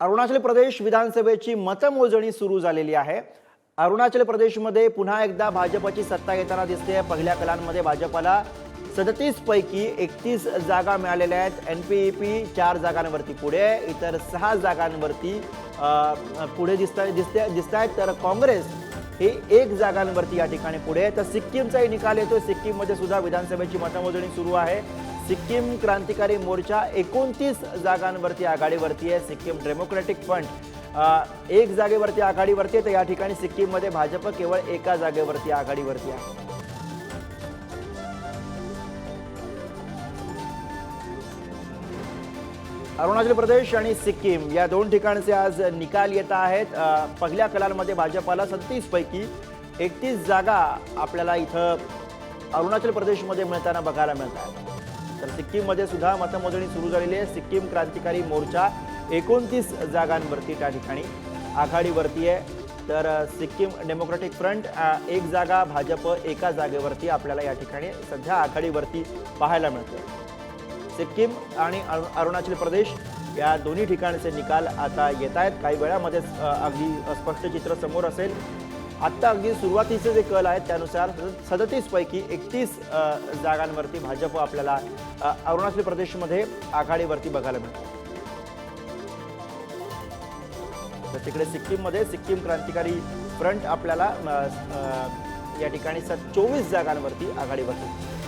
अरुणाचल प्रदेश विधानसभेची मतमोजणी सुरू झालेली आहे. अरुणाचल प्रदेशमध्ये पुन्हा एकदा भाजपची सत्ता येताना दिसते. पहिल्या कलांमध्ये भाजपला सदतीस पैकी एकतीस जागा मिळालेल्या आहेत. एन पी ई पी चार जागांवरती पुढे इतर सहा जागांवरती पुढे दिसता दिसते दिसत आहेत. तर काँग्रेस हे एक जागांवरती या ठिकाणी पुढे आहे. तर सिक्कीमचाही निकाल येतो सिक्कीममध्ये सुद्धा विधानसभेची मतमोजणी सुरू आहे. सिक्कीम क्रांतिकारी मोर्चा एकोणतीस जागांवरती आघाडीवरती आहे सिक्कीम डेमोक्रॅटिक फ्रंट. एक जागेवरती आघाडीवरती आहे तर या ठिकाणी सिक्कीममध्ये भाजप केवळ एका जागेवरती आघाडीवरती आहे. अरुणाचल प्रदेश आणि सिक्कीम या दोन ठिकाणचे आज निकाल येत आहेत. पहिल्या कलांमध्ये भाजपाला सत्तीस पैकी एकतीस जागा आपल्याला इथं अरुणाचल प्रदेशमध्ये मिळताना बघायला मिळत आहेत तर सिक्कीममध्ये सुद्धा मतमोजणी सुरू झालेली आहे. सिक्कीम क्रांतिकारी मोर्चा एकोणतीस जागांवरती त्या ठिकाणी आघाडीवरती आहे. तर सिक्कीम डेमोक्रॅटिक फ्रंट एक जागा भाजप एका जागेवरती आपल्याला या ठिकाणी सध्या आघाडीवरती पाहायला मिळते सिक्कीम आणि अरु- अरुणाचल प्रदेश या दोन्ही ठिकाणचे निकाल आता येत आहेत काही वेळामध्ये अगदी स्पष्ट चित्र समोर असेल. आत्ता अगदी सुरुवातीचे जे कल आहेत त्यानुसार सदतीस पैकी एकतीस जागांवरती भाजप आपल्याला अरुणाचल प्रदेशमध्ये आघाडीवरती बघायला मिळतो तर तिकडे सिक्कीममध्ये सिक्कीम क्रांतिकारी फ्रंट आपल्याला या ठिकाणी स चोवीस जागांवरती आघाडीवरती